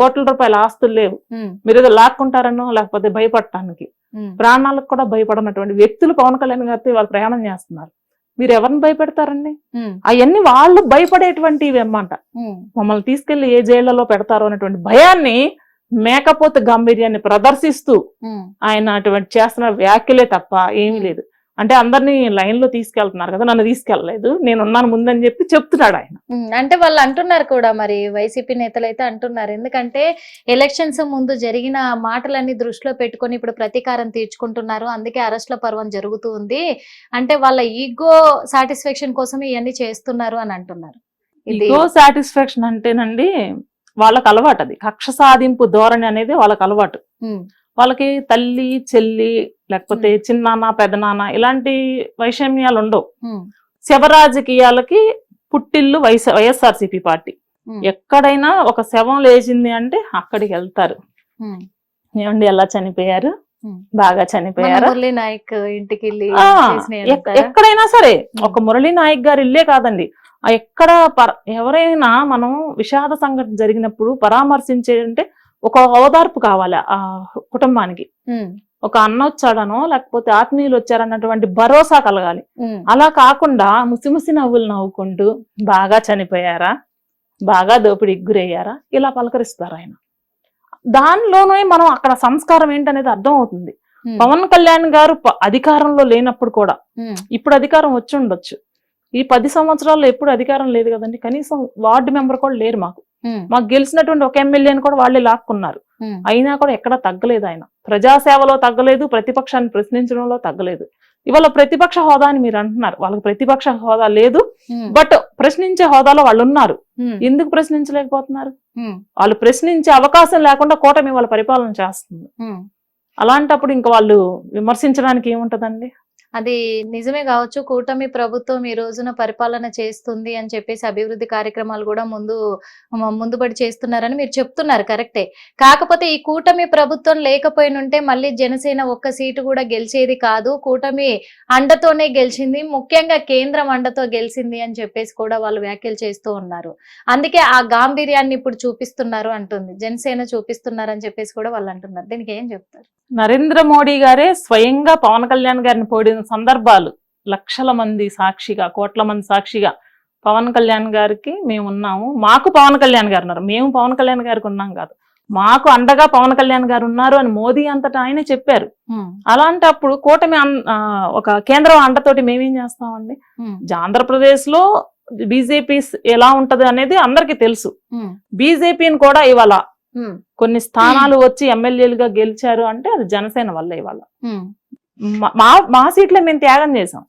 కోట్ల రూపాయల ఆస్తులు లేవు. మీరు ఏదో లాక్కుంటారనో లేకపోతే భయపడటానికి ప్రాణాలకు కూడా భయపడనటువంటి వ్యక్తులు పవన్ కళ్యాణ్ గారితో వాళ్ళు ప్రయాణం చేస్తున్నారు. మీరు ఎవరిని భయపెడతారండి అవన్నీ వాళ్ళు భయపడేటువంటివి అన్నమాట. మమ్మల్ని తీసుకెళ్ళి ఏ జైళ్ళలో పెడతారో అనేటువంటి భయాన్ని మేకపోతే గాంభీర్యాన్ని ప్రదర్శిస్తూ. ఆయన అటువంటి చేస్తున్న వ్యాఖ్యలే తప్ప ఏమీ లేదు. అంటే అందరినీ లైన్లో తీసుకెళ్తున్నారు కదా నన్ను తీసుకెళ్ళలేదు నేను ఉన్నాను ముందని చెప్పి చెప్తున్నాడు ఆయన. అంటే వాళ్ళు అంటున్నారు కూడా మరి వైసీపీ నేతలు అయితే అంటున్నారు. ఎందుకంటే ఎలక్షన్స్ ముందు జరిగిన మాటలన్నీ దృష్టిలో పెట్టుకొని ఇప్పుడు ప్రతీకారం తీర్చుకుంటున్నారు. అందుకే అరెస్ట్ల పర్వం జరుగుతూ ఉంది. అంటే వాళ్ళ ఈగో సాటిస్ఫాక్షన్ కోసం ఇవన్నీ చేస్తున్నారు అని అంటున్నారు. ఇగో సాటిస్ఫాక్షన్ అంటేనండి వాళ్ళకి అలవాటు అది. కక్ష సాధింపు ధోరణి అనేది వాళ్ళకి అలవాటు. వాళ్ళకి తల్లి చెల్లి లేకపోతే చిన్నాన్న పెదనాన్న ఇలాంటి వైషమ్యాలు ఉండవు ఉమ్, శవ రాజకీయాలకి పుట్టిల్లు వైఎస్ వైఎస్ఆర్సీపీ పార్టీ. ఎక్కడైనా ఒక శవం లేచింది అంటే అక్కడికి వెళ్తారు. ఏమండి ఎలా చనిపోయారు. బాగా చనిపోయారా? మురళీ నాయక్ ఇంటికి? ఎక్కడైనా సరే. ఒక మురళీ నాయక్ గారు ఇల్లే కాదండి. ఎక్కడ ఎవరైనా మనం విషాద సంఘటన జరిగినప్పుడు పరామర్శించే అంటే ఒక ఓదార్పు కావాలి ఆ కుటుంబానికి. ఒక అన్న వచ్చాడనో లేకపోతే ఆత్మీయులు వచ్చారన్నటువంటి భరోసా కలగాలి. అలా కాకుండా ముసిముసి నవ్వులు నవ్వుకుంటూ బాగా చనిపోయారా? బాగా దోపిడీకి గురయ్యారా? ఇలా పలకరిస్తారు ఆయన. దానిలోనే మనం అక్కడ సంస్కారం ఏంటనేది అర్థం అవుతుంది పవన్ కళ్యాణ్ గారు అధికారంలో లేనప్పుడు కూడా ఇప్పుడు అధికారం వచ్చి ఉండొచ్చు. ఈ పది సంవత్సరాల్లో ఎప్పుడు అధికారం లేదు కదండి. కనీసం వార్డు మెంబర్ కూడా లేరు మాకు. మాకు గెలిచినటువంటి ఒక ఎమ్మెల్యేని కూడా వాళ్ళే లాక్కున్నారు. అయినా కూడా ఎక్కడా తగ్గలేదు ఆయన. ప్రజాసేవలో తగ్గలేదు ప్రతిపక్షాన్ని ప్రశ్నించడంలో తగ్గలేదు. ఇవాళ ప్రతిపక్ష హోదా అని మీరు అంటున్నారు. వాళ్ళకి ప్రతిపక్ష హోదా లేదు. బట్ ప్రశ్నించే హోదాలో వాళ్ళు ఉన్నారు. ఎందుకు ప్రశ్నించలేకపోతున్నారు? వాళ్ళు ప్రశ్నించే అవకాశం లేకుండా కూటమి వాళ్ళ పరిపాలన చేస్తుంది. అలాంటప్పుడు ఇంకా వాళ్ళు విమర్శించడానికి ఏముంటదండి? అది నిజమే కావచ్చు. కూటమి ప్రభుత్వం ఈ రోజున పరిపాలన చేస్తుంది అని చెప్పేసి అభివృద్ధి కార్యక్రమాలు కూడా ముందు ముందుబడి చేస్తున్నారని మీరు చెప్తున్నారు. కరెక్టే. కాకపోతే ఈ కూటమి ప్రభుత్వం లేకపోయినుంటే మళ్ళీ జనసేన ఒక్క సీటు కూడా గెలిచేది కాదు. కూటమి అండతోనే గెలిచింది. ముఖ్యంగా కేంద్రం అండతో గెలిచింది అని చెప్పేసి కూడా వాళ్ళు వ్యాఖ్యలు చేస్తూ ఉన్నారు. అందుకే ఆ గాంభీర్యాన్ని ఇప్పుడు చూపిస్తున్నారు అంటుంది. జనసేన చూపిస్తున్నారు అని చెప్పేసి కూడా వాళ్ళు అంటున్నారు. దీనికి ఏం చెప్తారు? నరేంద్ర మోడీ గారే స్వయంగా పవన్ కళ్యాణ్ గారిని పొడిన సందర్భాలు లక్షల మంది సాక్షిగా కోట్ల మంది సాక్షిగా పవన్ కళ్యాణ్ గారికి మేము ఉన్నాము. మాకు పవన్ కళ్యాణ్ గారు ఉన్నారు. మేము పవన్ కళ్యాణ్ గారికి ఉన్నాం కాదు. మాకు అండగా పవన్ కళ్యాణ్ గారు ఉన్నారు అని మోదీ అంతటా ఆయనే చెప్పారు. అలాంటప్పుడు కూటమి ఒక కేంద్రం అండతోటి మేమేం చేస్తామండి? ఆంధ్రప్రదేశ్లో బీజేపీ ఎలా ఉంటది అనేది అందరికీ తెలుసు. బీజేపీని కూడా ఇవాళ కొన్ని స్థానాలు వచ్చి ఎమ్మెల్యేలుగా గెలిచారు అంటే అది జనసేన వల్ల ఇవాళ. మా- మా సీట్లే మేము త్యాగం చేసాం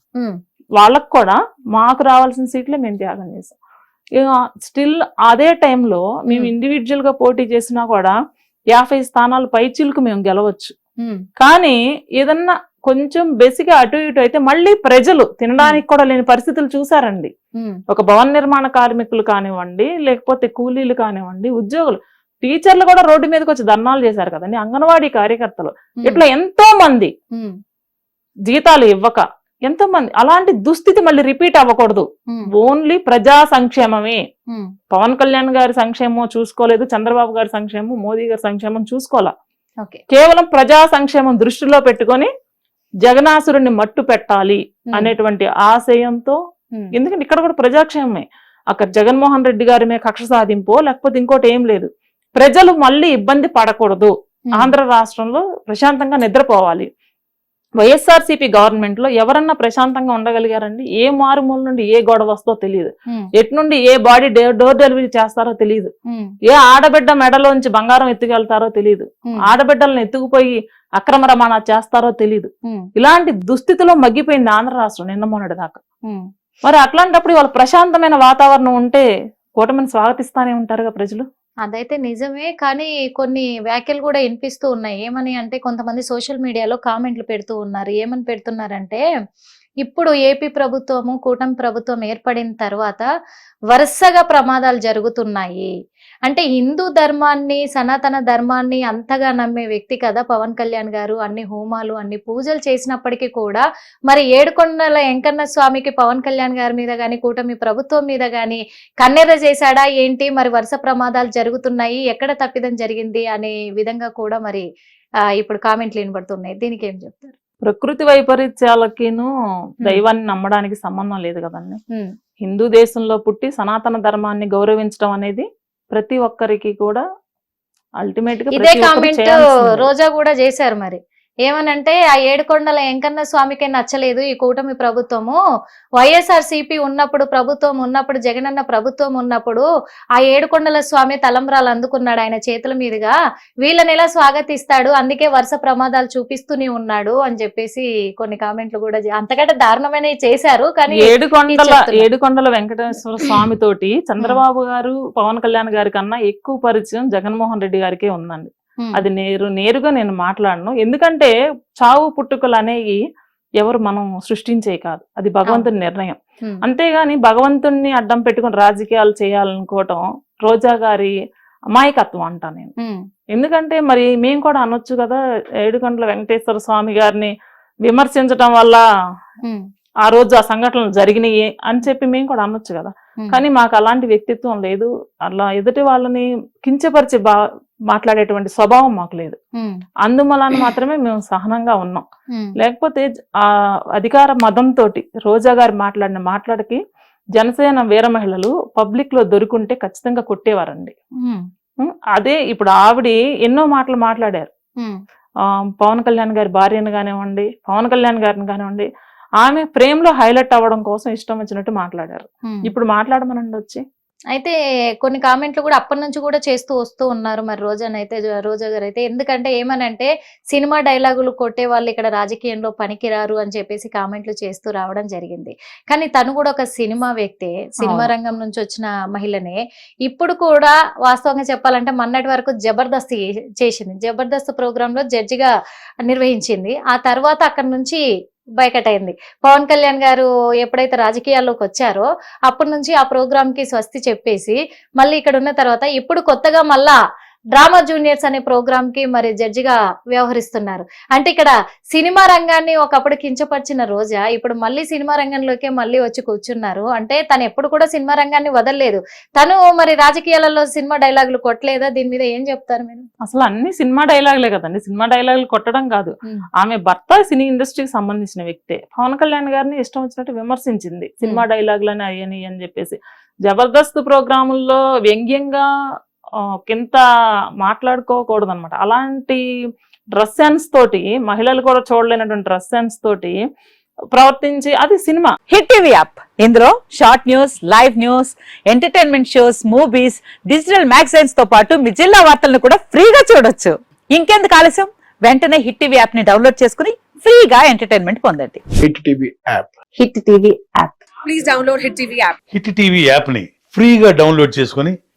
వాళ్ళకు కూడా మాకు రావాల్సిన సీట్లే మేము త్యాగం చేసాం ఇక స్టిల్ అదే టైంలో మేము. ఇండివిజువల్గా పోటీ చేసినా కూడా యాభై స్థానాలు పైచిలకు మేము గెలవచ్చు. కానీ ఏదన్నా కొంచెం బెసిగా అటు ఇటు అయితే మళ్ళీ ప్రజలు తినడానికి కూడా లేని పరిస్థితులు చూసారండి ఒక భవన నిర్మాణ కార్మికులు కానివ్వండి లేకపోతే కూలీలు కానివ్వండి ఉద్యోగులు టీచర్లు కూడా రోడ్డు మీదకి వచ్చి ధర్నాలు చేశారు కదండి అంగన్వాడీ కార్యకర్తలు. ఇట్లా ఎంతో మంది జీతాలు ఇవ్వక. ఎంతో మంది అలాంటి దుస్థితి మళ్ళీ రిపీట్ అవ్వకూడదు. ఓన్లీ ప్రజా సంక్షేమమే. పవన్ కళ్యాణ్ గారి సంక్షేమం చూసుకోలేదు చంద్రబాబు గారి సంక్షేమం మోదీ గారి సంక్షేమం చూసుకోవాలా. కేవలం ప్రజా సంక్షేమం దృష్టిలో పెట్టుకొని జగనాసురుణ్ణి మట్టు పెట్టాలి అనేటువంటి ఆశయంతో ఎందుకంటే ఇక్కడ కూడా ప్రజాక్షేమమే. అక్కడ జగన్మోహన్ రెడ్డి గారి మీద కక్ష సాధింపో లేకపోతే ఇంకోటి ఏం లేదు. ప్రజలు మళ్ళీ ఇబ్బంది పడకూడదు. ఆంధ్ర రాష్ట్రంలో ప్రశాంతంగా నిద్రపోవాలి. వైఎస్ఆర్సీపీ గవర్నమెంట్లో ఎవరన్నా ప్రశాంతంగా ఉండగలిగారండి? ఏ మారుమూల నుండి ఏ గొడవ వస్తుందో తెలియదు. ఎటు నుండి ఏ బాడీ డోర్ డెలివరీ చేస్తారో తెలియదు. ఏ ఆడబిడ్డ మెడలోంచి బంగారం ఎత్తుకెళ్తారో తెలియదు. ఆడబిడ్డలను ఎత్తుకుపోయి అక్రమ రవాణా చేస్తారో తెలియదు. ఇలాంటి దుస్థితిలో మగ్గిపోయింది ఆంధ్ర రాష్ట్రం నిన్న మొన్నటి దాకా. మరి అట్లాంటప్పుడు వాళ్ళ ప్రశాంతమైన వాతావరణం ఉంటే కూటమిని స్వాగతిస్తానే ఉంటారుగా ప్రజలు? అదైతే నిజమే. కానీ కొన్ని వ్యాఖ్యలు కూడా వినిపిస్తూ ఉన్నాయి. ఏమని అంటే కొంతమంది సోషల్ మీడియాలో కామెంట్లు పెడుతూ ఉన్నారు. ఏమని పెడుతున్నారంటే ఇప్పుడు ఏపీ ప్రభుత్వము కూటమి ప్రభుత్వం ఏర్పడిన తర్వాత వరుసగా ప్రమాదాలు జరుగుతున్నాయి. అంటే హిందూ ధర్మాన్ని సనాతన ధర్మాన్ని అంతగా నమ్మే వ్యక్తి కదా పవన్ కళ్యాణ్ గారు. అన్ని హోమాలు అన్ని పూజలు చేసినప్పటికీ కూడా మరి ఏడుకొండల వెంకన్న స్వామికి పవన్ కళ్యాణ్ గారి మీద కానీ కూటమి ప్రభుత్వం మీద కానీ కన్నెర చేశాడా ఏంటి? మరి వరుస ప్రమాదాలు జరుగుతున్నాయి. ఎక్కడ తప్పిదం జరిగింది? అనే విధంగా కూడా మరి ఇప్పుడు కామెంట్లు వినబడుతున్నాయి. దీనికి ఏం చెప్తారు? ప్రకృతి వైపరీత్యాలకిను దైవాన్ని నమ్మడానికి సంబంధం లేదు కదండి. హిందూ దేశంలో పుట్టి సనాతన ధర్మాన్ని గౌరవించడం అనేది ప్రతి ఒక్కరికి కూడా అల్టిమేట్గా ఇదే కామెంట్. రోజా కూడా చేశారు మరి. ఏమనంటే ఆ ఏడుకొండల వెంకన్న స్వామికే నచ్చలేదు ఈ కూటమి ప్రభుత్వము. వైఎస్ఆర్ సిపి ఉన్నప్పుడు ప్రభుత్వం ఉన్నప్పుడు జగనన్న ప్రభుత్వం ఉన్నప్పుడు ఆ ఏడుకొండల స్వామి తలంబ్రాలు అందుకున్నాడు ఆయన చేతుల మీదుగా. వీళ్ళని ఎలా స్వాగతిస్తాడు? అందుకే వరుస ప్రమాదాలు చూపిస్తూనే ఉన్నాడు అని చెప్పేసి కొన్ని కామెంట్లు కూడా అంతకంటే దారుణమైనవి చేశారు కానీ ఏడు కొండల చెప్తున్నా. ఏడు కొండల వెంకటేశ్వర స్వామి తోటి చంద్రబాబు గారు పవన్ కళ్యాణ్ గారి కన్నా ఎక్కువ పరిచయం జగన్మోహన్ రెడ్డి గారికే ఉందండి. అది నేరు నేరుగా నేను మాట్లాడను. ఎందుకంటే చావు పుట్టుకలు అనేవి ఎవరు మనం సృష్టించే కాదు. అది భగవంతుని నిర్ణయం. అంతేగాని భగవంతుణ్ణి అడ్డం పెట్టుకుని రాజకీయాలు చేయాలనుకోవటం రోజా గారి అమాయకత్వం అంటా నేను. ఎందుకంటే మరి మేము కూడా అనొచ్చు కదా ఏడుకొండల వెంకటేశ్వర స్వామి గారిని విమర్శించటం వల్ల ఆ రోజు ఆ సంఘటనలు జరిగినాయి అని చెప్పి మేము కూడా అనొచ్చు కదా. కానీ మాకు అలాంటి వ్యక్తిత్వం లేదు. అలా ఎదుటి వాళ్ళని కించపరిచి బా మాట్లాడేటువంటి స్వభావం మాకు లేదు. ఉమ్, అందువలన మాత్రమే మేము సహనంగా ఉన్నాం. లేకపోతే ఆ అధికార మదంతో రోజా గారు మాట్లాడిన మాట్లాడికి జనసేన వీర మహిళలు పబ్లిక్లో దొరుకుంటే ఖచ్చితంగా కొట్టేవారండి. అదే ఇప్పుడు ఆవిడ ఎన్నో మాటలు మాట్లాడారు. పవన్ కళ్యాణ్ గారి భార్యను కానివ్వండి పవన్ కళ్యాణ్ గారిని కానివ్వండి ఆమె ఫ్రేమ్లో హైలైట్ అవ్వడం కోసం ఇష్టం వచ్చినట్టు మాట్లాడారు. ఇప్పుడు మాట్లాడమనండి వచ్చి. అయితే కొన్ని కామెంట్లు కూడా అప్పటి నుంచి కూడా చేస్తూ వస్తూ ఉన్నారు మరి రోజానైతే అయితే రోజా గారు అయితే. ఎందుకంటే ఏమనంటే సినిమా డైలాగులు కొట్టే వాళ్ళు ఇక్కడ రాజకీయంలో పనికిరారు అని చెప్పేసి కామెంట్లు చేస్తూ రావడం జరిగింది. కానీ తను కూడా ఒక సినిమా వ్యక్తే సినిమా. రంగం నుంచి వచ్చిన మహిళనే. ఇప్పుడు కూడా వాస్తవంగా చెప్పాలంటే మొన్నటి వరకు జబర్దస్త్ చేసింది. జబర్దస్త్ ప్రోగ్రామ్లో జడ్జిగా నిర్వహించింది. ఆ తర్వాత అక్కడ నుంచి బయకటైంది అయింది పవన్ కళ్యాణ్ గారు ఎప్పుడైతే రాజకీయాల్లోకి వచ్చారో అప్పటి నుంచి ఆ ప్రోగ్రామ్కి స్వస్తి చెప్పేసి మళ్ళీ ఇక్కడ ఉన్న తర్వాత ఇప్పుడు కొత్తగా మళ్ళా డ్రామా జూనియర్స్ అనే ప్రోగ్రామ్కి మరి జడ్జిగా వ్యవహరిస్తున్నారు. అంటే ఇక్కడ సినిమా రంగాన్ని ఒకప్పుడు కించపరిచిన రోజా ఇప్పుడు మళ్ళీ సినిమా రంగంలోకే మళ్ళీ వచ్చి కూర్చున్నారు. అంటే తను ఎప్పుడు కూడా సినిమా రంగాన్ని వదలలేదు. తను మరి రాజకీయాలలో సినిమా డైలాగులు కొట్టలేదా? దీని మీద ఏం చెప్తారు మీరు? అసలు అన్ని సినిమా డైలాగులే కదండి. సినిమా డైలాగులు కొట్టడం కాదు. ఆమె భర్త సినీ ఇండస్ట్రీకి సంబంధించిన వ్యక్తే. పవన్ కళ్యాణ్ గారిని ఇష్టం వచ్చినట్టు విమర్శించింది. సినిమా డైలాగులని అయ్యని అని చెప్పేసి. జబర్దస్త్ ప్రోగ్రాముల్లో వ్యంగ్యంగా కింద మాట్లాడుకోకూడదు అనమాట అలాంటి డ్రెస్ సెన్స్ తోటి మహిళలు కూడా చూడలేనటువంటి డ్రెస్ సెన్స్ తోటి ప్రవర్తించి అది సినిమా. Hit TV app. ఇందులో short news live news entertainment shows movies digital మ్యాగజైన్స్తో పాటు మీ జిల్లా వార్తలను కూడా ఫ్రీగా చూడొచ్చు. ఇంకెందుకు ఆలస్యం? వెంటనే హిట్ టీవీ యాప్ని డౌన్లోడ్ చేసుకుని ఫ్రీగా ఎంటర్టైన్మెంట్ పొందండి. Hit TV app. Hit TV app. Please download Hit TV app. Hit TV యాప్ని ఫ్రీగా డౌన్లోడ్ చేసుకొని